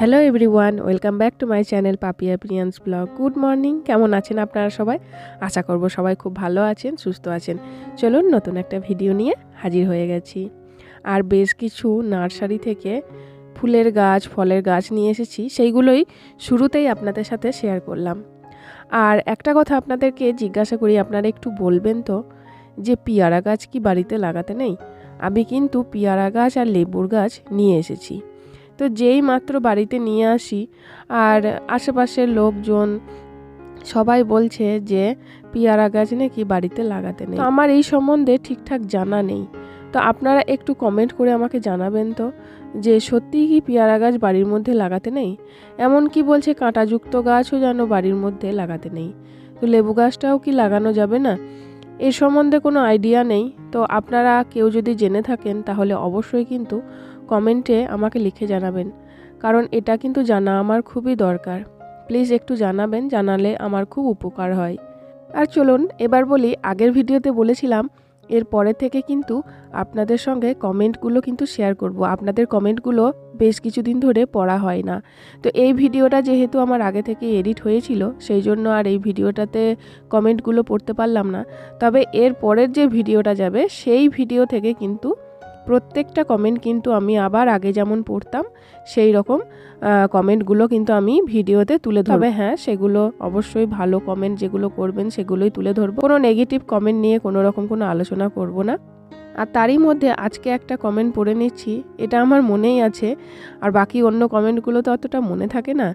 Hello everyone welcome back to my channel Papiya Priyans blog good morning কেমন আছেন আপনারা সবাই? আশা করব সবাই খুব ভালো আছেন, সুস্থ আছেন। চলুন নতুন একটা ভিডিও নিয়ে হাজির হয়ে গেছি। আর বেশ কিছু নার্সারি থেকে ফুলের গাছ, ফলের গাছ নিয়ে এসেছি, সেইগুলোই শুরুতেই আপনাদের সাথে শেয়ার করলাম। আর একটা কথা আপনাদেরকে জিজ্ঞাসা করি, আপনারা একটু বলবেন তো, যে পিয়ারা গাছ কি বাড়িতে লাগাতে নেই? আমি কিন্তু পিয়ারা গাছ আর লেবুর গাছ নিয়ে এসেছি। তো যেই মাত্র বাড়িতে নিয়ে আসি, আর আশেপাশের লোকজন সবাই বলছে যে পিয়ারা গাছ নাকি বাড়িতে লাগাতে নেই। আমার এই সম্বন্ধে ঠিকঠাক জানা নেই। তো আপনারা একটু কমেন্ট করে আমাকে জানাবেন তো যে সত্যিই কি পেয়ারা গাছ বাড়ির মধ্যে লাগাতে নেই? এমন কি বলছে কাঁটাযুক্ত গাছও যেন বাড়ির মধ্যে লাগাতে নেই। তো লেবু গাছটাও কি লাগানো যাবে না? এ সম্বন্ধে কোনো আইডিয়া নেই। তো আপনারা কেউ যদি জেনে থাকেন তাহলে অবশ্যই কিন্তু কমেন্টে আমাকে লিখে জানাবেন, কারণ এটা কিন্তু জানা আমার খুবই দরকার। প্লিজ একটু জানাবেন, জানালে আমার খুব উপকার হয়। আর চলুন, এবার বলি, আগের ভিডিওতে বলেছিলাম, এর পরে থেকে কিন্তু আপনাদের সঙ্গে কমেন্টগুলো কিন্তু শেয়ার করব। আপনাদের কমেন্টগুলো বেশ কিছুদিন ধরে পড়া হয় না। তো এই ভিডিওটা যেহেতু আমার আগে থেকে এডিট হয়েছিল, সেই জন্য আর এই ভিডিওটাতে কমেন্টগুলো পড়তে পারলাম না। তবে এর পরের যে ভিডিওটা যাবে, সেই ভিডিও থেকে কিন্তু প্রত্যেকটা কমেন্ট কিন্তু আমি আবার আগে যেমন পড়তাম, সেই রকম কমেন্টগুলো কিন্তু আমি ভিডিওতে তুলে ধরবে। হ্যাঁ সেগুলো অবশ্যই ভালো কমেন্ট যেগুলো করবেন সেগুলোই তুলে ধরবো। কোনো নেগেটিভ কমেন্ট নিয়ে কোনো রকম কোনো আলোচনা করব না। আর তারই মধ্যে আজকে একটা কমেন্ট পড়ে নিচ্ছি। এটা আমার মনেই আছে, আর বাকি অন্য কমেন্টগুলো তো অতটা মনে থাকে না।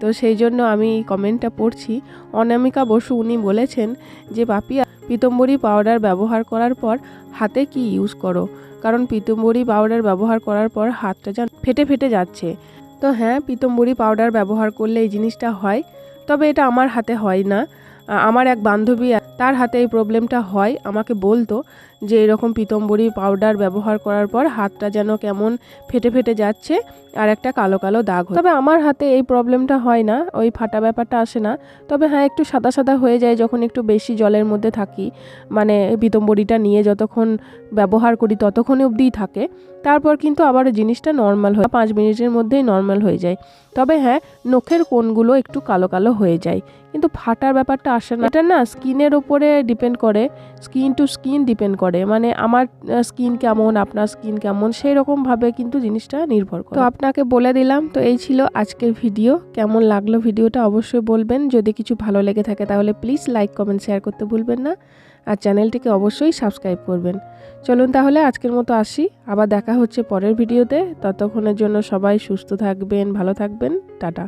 তো সেই জন্য আমি এই কমেন্টটা পড়ছি। অনামিকা বসু উনি বলেছেন যে পাপিয়া পিতম্বরী পাউডার ব্যবহার করার পর হাতে কি ইউজ করো? কারণ পিতম্বরী পাউডার ব্যবহার করার পর হাতটা যেন ফেটে ফেটে যাচ্ছে। তো হ্যাঁ পিতম্বরী পাউডার ব্যবহার করলে এই জিনিসটা হয়, তবে এটা আমার হাতে হয় না। আমার এক বান্ধবী, তার হাতে এই প্রবলেমটা হয়, আমাকে বলতো যে এরকম পিতম্বরী পাউডার ব্যবহার করার পর হাতটা যেন কেমন ফেটে ফেটে যাচ্ছে আর একটা কালো কালো দাগ তবে আমার হাতে এই প্রবলেমটা হয় না, ওই ফাটা ব্যাপারটা আসে না। তবে হ্যাঁ একটু সাদা সাদা হয়ে যায় যখন একটু বেশি জলের মধ্যে থাকি। মানে পিতম্বরীটা নিয়ে যতক্ষণ ব্যবহার করি ততক্ষণে অবধিই থাকে। তারপর কিন্তু আবার জিনিসটা নর্মাল হয় পাঁচ মিনিটের মধ্যেই নর্মাল হয়ে যায়। তবে হ্যাঁ নখের কোণগুলো একটু কালো কালো হয়ে যায়। কিন্তু ফাটার ব্যাপারটা আসে না। এটা না স্কিনের ওপরে ডিপেন্ড করে। স্কিন টু স্কিন ডিপেন্ড করে। মানে আমার স্কিন কেমন, আপনার স্কিন কেমন সেই রকমভাবে কিন্তু জিনিসটা নির্ভর করে। তো আপনাকে বলে দিলাম, তো এই ছিল আজকের ভিডিও কেমন লাগল ভিডিওটা অবশ্যই বলবেন। যদি কিছু ভালো লেগে থাকে তাহলে প্লিজ লাইক কমেন্ট শেয়ার করতে ভুলবেন না। আর চ্যানেলটিকে অবশ্যই সাবস্ক্রাইব করবেন। চলুন তাহলে আজকের মতো আসি। আবার দেখা হচ্ছে পরের ভিডিওতে ততক্ষণের জন্য সবাই সুস্থ থাকবেন, ভালো থাকবেন। টাটা।